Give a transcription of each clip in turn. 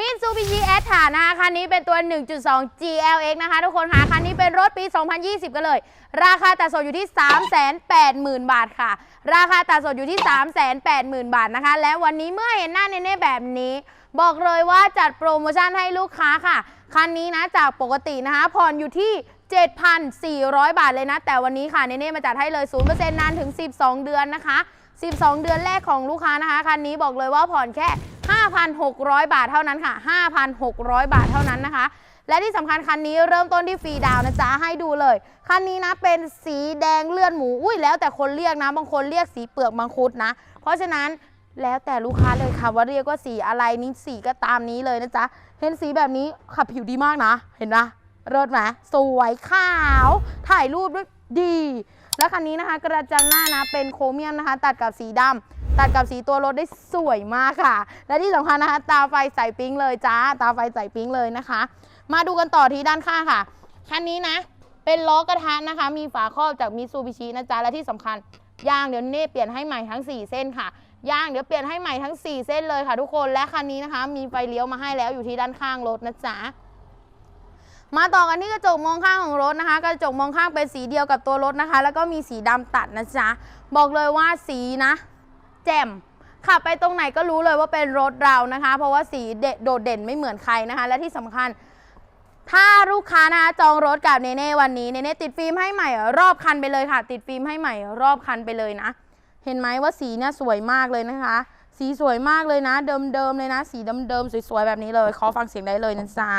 มิตซูบิชิแอตถานะคะคันนี้เป็นตัว 1.2 GLX นะคะ ทุกคนค่ะคันนี้เป็นรถปี 2020 กันเลย ราคาตัดสดอยู่ที่ 380,000 บาทค่ะ ราคาตัดสดอยู่ที่ 380,000 บาทนะคะ และวันนี้เมื่อเห็นหน้าเน่ๆแบบนี้ บอกเลยว่าจัดโปรโมชั่นให้ลูกค้าค่ะ คันนี้นะจากปกตินะคะผ่อนอยู่ที่ 7,400 บาทเลยนะ แต่วันนี้ค่ะเน่ๆมาจัดให้เลย 0%นานถึง 12 เดือนนะคะ 12 เดือนแรกของลูกค้านะคะคันนี้บอกเลยว่าผ่อนแค่ 5,600 บาทเท่านั้นค่ะ 5,600 บาทเท่านั้นนะคะ และที่สำคัญคันนี้เริ่มต้นที่ฟรีดาวนะจ๊ะ ให้ดูเลย คันนี้นะเป็นสีแดงเลือดหมู อุ้ยแล้วแต่คนเรียกนะ บางคนเรียกสีเปลือกมังคุดนะ เพราะฉะนั้นแล้วแต่ลูกค้าเลยค่ะว่าเรียกว่าสีอะไรนี่สีก็ตามนี้เลยนะจ๊ะ เห็นสีแบบนี้ขับผิวดีมากนะ เห็นปะเลิศไหมสวยขาว ถ่ายรูปด้วยดี แล้วคันนี้นะคะ กระจังหน้านะเป็นโครเมียมนะคะ ตัดกับสีดำ ตัดกับสีตัวรถได้สวยมากค่ะ และที่สำคัญนะคะ ตาไฟใส่ปิ๊งเลยจ้า ตาไฟใส่ปิ๊งเลยนะคะ มาดูกันต่อที่ด้านข้างค่ะ คันนี้นะ เป็นล้อกระทะนะคะ มีฝาครอบจากมิซูบิชินะจ๊ะ และที่สำคัญยางเดี๋ยวเน่เปลี่ยนให้ใหม่ทั้ง 4 เส้นค่ะยางเดี๋ยวเปลี่ยนให้ใหม่ทั้ง 4 เส้นเลยค่ะทุกคน และคันนี้นะคะ มีไฟเลี้ยวมาให้แล้วอยู่ที่ด้านข้างรถนะจ๊ะมาต่อกันที่กระจกมองข้างของรถนะคะ กระจกมองข้างเป็นสีเดียวกับตัวรถนะคะ แล้วก็มีสีดำตัดนะจ๊ะ บอกเลยว่าสีนะ แจ่มขับไปตรงไหนก็รู้เลยว่าเป็นรถเรานะคะ เพราะว่าสีเดโดดเด่นไม่เหมือนใครนะคะ และที่สำคัญ ถ้าลูกค้านะคะจองรถกับเนเน่วันนี้เนเน่ติดฟิล์มให้ใหม่รอบคันไปเลยค่ะ ติดฟิล์มให้ใหม่รอบคันไปเลยนะ เห็นไหมว่าสีเนี่ยสวยมากเลยนะคะ สีสวยมากเลยนะ เดิมๆเลยนะ สีเดิมๆสวยๆแบบนี้เลยขอฟังเสียงได้เลยนะจ๊ะ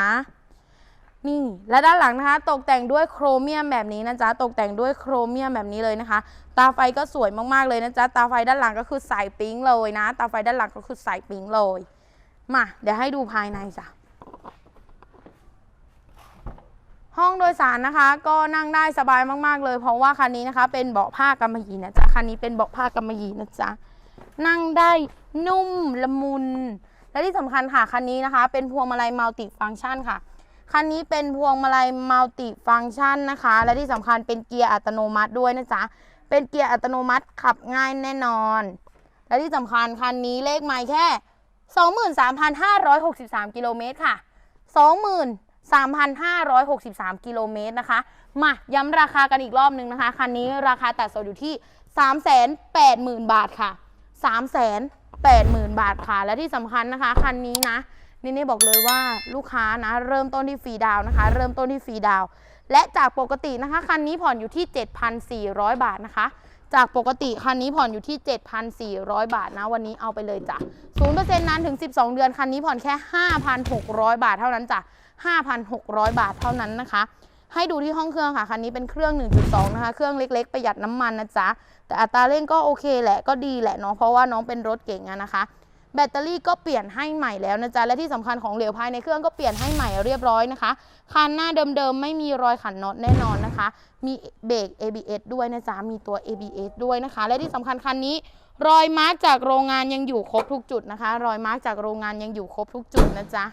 นี่และด้านหลังนะคะ ตกแต่งด้วยโครเมียมแบบนี้นะจ๊ะตกแต่งด้วยโครเมียมแบบนี้เลยนะคะ ตาไฟก็สวยมากๆเลยนะจ๊ะตาไฟด้านหลังก็คือสายปิ๊งเลยนะ ตาไฟด้านหลังก็คือสายปิ๊งเลยมาเดี๋ยวให้ดูภายในจ้ะห้องโดยสารนะคะ ก็นั่งได้สบายมากๆเลย เพราะว่าคันนี้นะคะ เป็นเบาะผ้ากำมะหยี่นะจ๊ะคันนี้เป็นเบาะผ้ากำมะหยี่นะจ๊ะนั่งได้นุ่มละมุนและที่สำคัญค่ะคันนี้นะคะ เป็นพวงมาลัยมัลติฟังก์ชันค่ะ คันนี้เป็นพวงมาลัยมัลติฟังก์ชันนะคะ และที่สำคัญเป็นเกียร์อัตโนมัติด้วยนะจ๊ะ เป็นเกียร์อัตโนมัติขับง่ายแน่นอน และที่สำคัญคันนี้เลขไมล์แค่ 23,563 กิโลเมตรค่ะ 23,563 กิโลเมตรนะคะ มาย้ำราคากันอีกรอบนึงนะคะ คันนี้ราคาตัดสดอยู่ที่ 380,000 บาทค่ะ 380,000 บาทค่ะ และที่สำคัญนะคะคันนี้นะ นี่นี่บอกเลยว่าลูกค้านะ เริ่มต้นที่ฟรีดาวนะคะ เริ่มต้นที่ฟรีดาว และจากปกตินะคะ คันนี้ผ่อนอยู่ที่ 7,400 บาทนะคะ จากปกติคันนี้ผ่อนอยู่ที่ 7,400 บาทนะ วันนี้เอาไปเลยจ้ะ0%นานถึง 12 เดือนคันนี้ผ่อนแค่ 5,600 บาทเท่านั้นจ้ะ5,600 บาทเท่านั้นนะคะ ให้ดูที่ห้องเครื่องค่ะคันนี้เป็นเครื่อง 1.2 นะคะ เครื่องเล็ก ๆ ประหยัดน้ำมันนะจ๊ะแต่อัตราเร่งก็โอเคแหละก็ดีแหละเนาะเพราะว่าน้องเป็นรถเก่งอะนะคะ แบตเตอรี่ก็เปลี่ยนให้ใหม่แล้วนะจ๊ะ และที่สำคัญของเหลวภายในเครื่องก็เปลี่ยนให้ใหม่เรียบร้อยนะคะ คันหน้าเดิมๆ ไม่มีรอยขันน็อตแน่นอนนะคะ มีเบรก ABS ด้วยนะจ๊ะ มีตัว ABS ด้วยนะคะ และที่สำคัญคันนี้ รอยมาร์กจากโรงงานยังอยู่ครบทุกจุดนะคะ รอยมาร์กจากโรงงานยังอยู่ครบทุกจุดนะจ๊ะ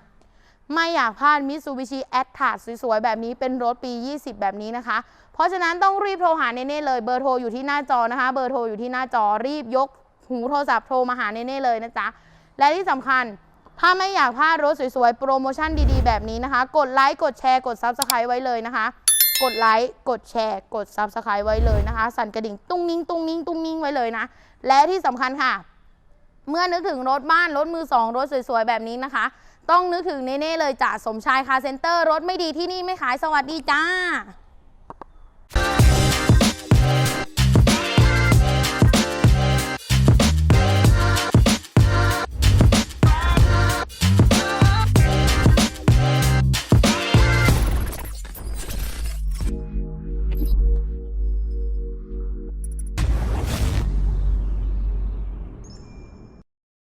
ไม่อยากพลาด Mitsubishi a t t a สวยๆ แบบนี้เป็นรถปี 20 แบบนี้นะคะ เพราะฉะนั้นต้องรีบโทรหาเน่ๆเลยเบอร์โทรอยู่ที่หน้าจอนะคะ เบอร์โทรอยู่ที่หน้าจอรีบยกหูโทรศัพท์โทรมาหาเน่ๆเลยนะจ๊ะ และที่สำคัญ ถ้าไม่อยากพลาดรถสวยๆ โปรโมชั่นดีๆ แบบนี้นะคะ กดไลค์กดแชร์กด Subscribe ไว้เลยนะคะ กดไลค์กดแชร์ กด Subscribe ไว้เลยนะคะ สั่นกระดิ่งตุ้งนิ้งตุ้งนิ้งตุ้งนิ้งไว้เลยนะ และที่สำคัญค่ะ เมื่อนึกถึงรถบ้านรถมือสองรถสวยๆ แบบนี้นะคะ ต้องนึกถึงเน่ๆเลยจ้ะสมชายคาเซ็นเตอร์รถไม่ดีที่นี่ไม่ขายสวัสดีจ้า